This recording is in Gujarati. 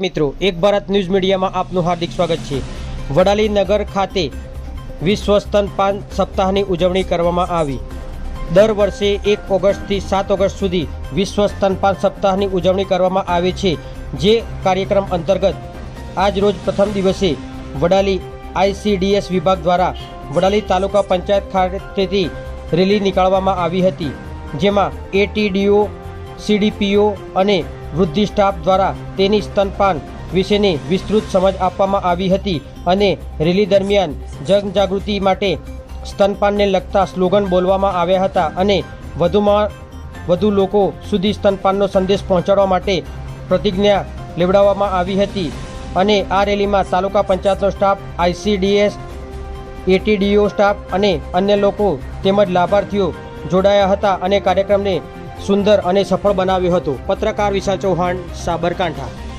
મિત્રો, એક ભારત ન્યૂઝ મીડિયામાં આપનું હાર્દિક સ્વાગત છે. વડાલી નગર ખાતે વિશ્વ સ્તનપાન સપ્તાહની ઉજવણી કરવામાં આવી. દર વર્ષે એક ઓગસ્ટથી સાત ઓગસ્ટ સુધી વિશ્વ સ્તનપાન સપ્તાહની ઉજવણી કરવામાં આવે છે, જે કાર્યક્રમ અંતર્ગત આજ રોજ પ્રથમ દિવસે વડાલી આઈસીડીએસ વિભાગ દ્વારા વડાલી તાલુકા પંચાયત ખાતેથી રેલી નીકાળવામાં આવી હતી, જેમાં એટીડીઓ સીડીપીઓ અને વૃદ્ધિ સ્ટાફ દ્વારા તેની સ્તનપાન વિશેની વિસ્તૃત સમજ આપવામાં આવી હતી અને રેલી દરમિયાન જનજાગૃતિ માટે સ્તનપાનને લગતા સ્લોગન બોલવામાં આવ્યા હતા અને વધુમાં વધુ લોકો સુધી સ્તનપાનનો સંદેશ પહોંચાડવા માટે પ્રતિજ્ઞા લેવડાવવામાં આવી હતી અને આ રેલીમાં તાલુકા પંચાયતનો સ્ટાફ આઈસીડીએસ એટીડીઓ સ્ટાફ અને અન્ય લોકો તેમજ લાભાર્થીઓ જોડાયા હતા અને કાર્યક્રમને સુંદર અને સફળ બનાવ્યું હતું. પત્રકાર વિશાલ ચૌહાણ સાબરકાંઠા.